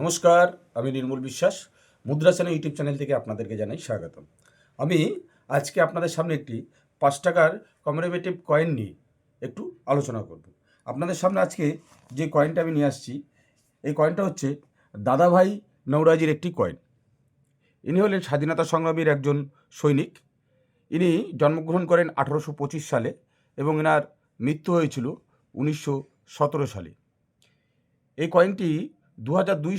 নমস্কার, আমি নির্মল বিশ্বাস। মুদ্রাসেনা ইউটিউব চ্যানেল থেকে আপনাদেরকে জানাই স্বাগতম। আমি আজকে আপনাদের সামনে একটি পাঁচ টাকার কমিউনিকেটিভ কয়েন নিয়ে একটু আলোচনা করব। আপনাদের সামনে আজকে যে কয়েনটা আমি নিয়ে আসছি, এই কয়েনটা হচ্ছে দাদাভাই নৌরাজির একটি কয়েন ইনি হলেন স্বাধীনতা সংগ্রামীর একজন সৈনিক। ইনি জন্মগ্রহণ করেন আঠারোশো পঁচিশ সালে এবং এনার মৃত্যু হয়েছিল উনিশশো সতেরো সালে। এই কয়েনটি দু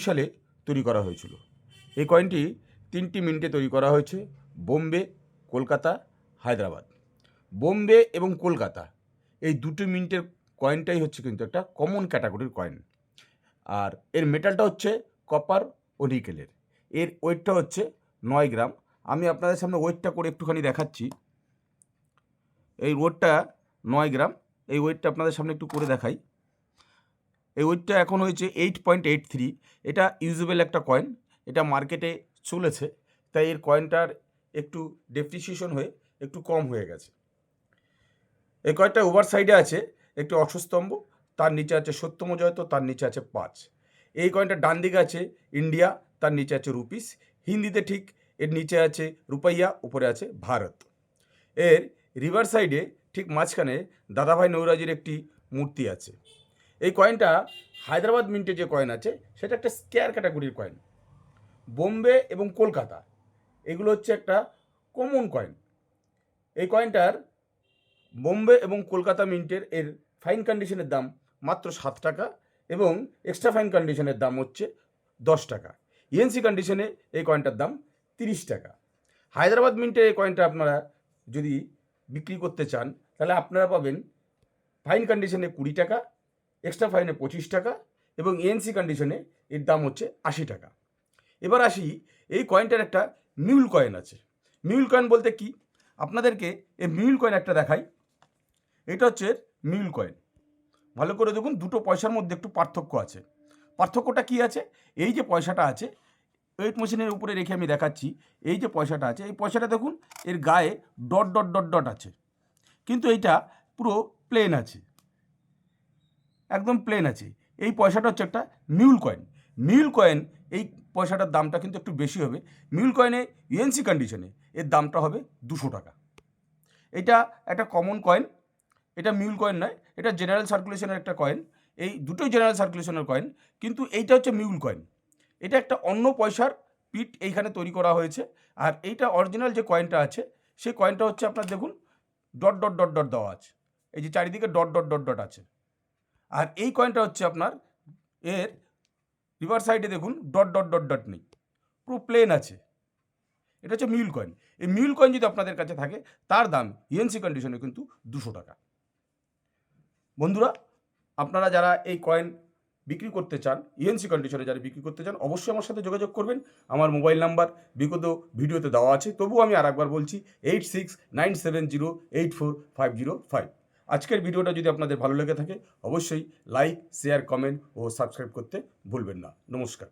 সালে তৈরি করা হয়েছিল। এই কয়েনটি তিনটি মিনিটে তৈরি করা হয়েছে, বোম্বে, কলকাতা, হায়দ্রাবাদ। বোম্বে এবং কলকাতা, এই দুটো মিনিটের কয়েনটাই হচ্ছে কিন্তু একটা কমন ক্যাটাগরির কয়েন আর এর মেটালটা হচ্ছে কপার ও নিকেলের এর ওয়েটটা হচ্ছে নয় গ্রাম। আমি আপনাদের সামনে ওয়েটটা করে একটুখানি দেখাচ্ছি। এই ওয়েটটা নয় গ্রাম। এই ওয়েটটা আপনাদের সামনে একটু করে দেখাই। এই ওয়েটটা এখন হয়েছে এইট পয়েন্ট এইট থ্রি এটা ইউজেবল একটা কয়েন এটা মার্কেটে চলেছে, তাই এর কয়েনটার একটু ডেপ্রিসিয়েশন হয়ে একটু কম হয়ে গেছে। এই কয়েনটা ওভার সাইডে আছে, একটি অশ্বস্তম্ভ তার নিচে আছে সত্যম জয়ত তার নিচে আছে পাঁচ। এই কয়েনটা ডান দিকে আছে ইন্ডিয়া তার নিচে আছে রুপিস হিন্দিতে ঠিক এর নিচে আছে রুপাইয়া, উপরে আছে ভারত। এর রিভার সাইডে ঠিক মাঝখানে দাদাভাই নৌরাজির একটি মূর্তি আছে। এই কয়েনটা হায়দ্রাবাদ মিন্টে যে কয়েন আছে, সেটা একটা স্কেয়ার ক্যাটাগরির কয়েন বোম্বে এবং কলকাতা, এগুলো হচ্ছে একটা কমন কয়েন এই কয়েনটার বোম্বে এবং কলকাতা মিন্টের এর ফাইন কন্ডিশনের দাম মাত্র সাত টাকা এবং এক্সট্রা ফাইন কন্ডিশনের দাম হচ্ছে দশ টাকা। ইএনসি কন্ডিশনে এই কয়েনটার দাম তিরিশ টাকা। হায়দ্রাবাদ মিন্টে এই কয়েনটা আপনারা যদি বিক্রি করতে চান, তাহলে আপনারা পাবেন ফাইন কন্ডিশনে কুড়ি টাকা এক্সট্রা ফাইনে পঁচিশ টাকা এবং এএনসি কন্ডিশনে এর দাম হচ্ছে আশি টাকা। এবার আসি, এই কয়েনটার একটা মিউল কয়েন আছে। মিউল কয়েন বলতে কি? আপনাদেরকে এই মিউল কয়েন একটা দেখাই। এটা হচ্ছে মিউল কয়েন ভালো করে দেখুন, দুটো পয়সার মধ্যে একটু পার্থক্য আছে। পার্থক্যটা কি আছে? এই যে পয়সাটা আছে ওয়েট মেশিনের উপরে রেখে আমি দেখাচ্ছি, এই যে পয়সাটা আছে, এই পয়সাটা দেখুন, এর গায়ে ডট ডট ডট ডট আছে। কিন্তু এইটা পুরো প্লেন আছে। একদম প্লেন আছে। এই পয়সাটা হচ্ছে একটা মিউল কয়েন মিউল কয়েন এই পয়সাটার দামটা কিন্তু একটু বেশি হবে। মিউল কয়েনে ইউএনসি কন্ডিশনে এর দামটা হবে দুশো টাকা। এটা একটা কমন কয়েন এটা মিউল কয়েন নয়, এটা জেনারেল সার্কুলেশনের একটা কয়েন এই দুটোই জেনারেল সার্কুলেশনের কয়েন কিন্তু এইটা হচ্ছে মিউল কয়েন এটা একটা অন্য পয়সার পিট এইখানে তৈরি করা হয়েছে। আর এইটা অরিজিনাল যে কয়েনটা আছে, সেই কয়েনটা হচ্ছে আপনার দেখুন ডট ডট ডট ডট দেওয়া আছে। এই যে চারিদিকে ডট ডট ডট ডট আছে। আর এই কয়েনটা হচ্ছে আপনার এর রিভার সাইডে দেখুন ডট ডট ডট ডট নেই। পুরো প্লেন আছে। এটা হচ্ছে মিউল কয়েন এই মিউল কয়েন যদি আপনাদের কাছে থাকে, তার দাম ইএনসি কন্ডিশনে কিন্তু দুশো টাকা। বন্ধুরা, আপনারা যারা এই কয়েন বিক্রি করতে চান ইএনসি কন্ডিশনে যারা বিক্রি করতে চান, অবশ্যই আমার সাথে যোগাযোগ করবেন। আমার মোবাইল নাম্বার বিগত ভিডিওতে দেওয়া আছে। তবুও আমি আর একবার বলছি eight six nine seven zero eight four five zero five আজকের ভিডিওটা যদি আপনাদের ভালো লেগে থাকে, অবশ্যই লাইক শেয়ার কমেন্ট ও সাবস্ক্রাইব করতে ভুলবেন না। নমস্কার।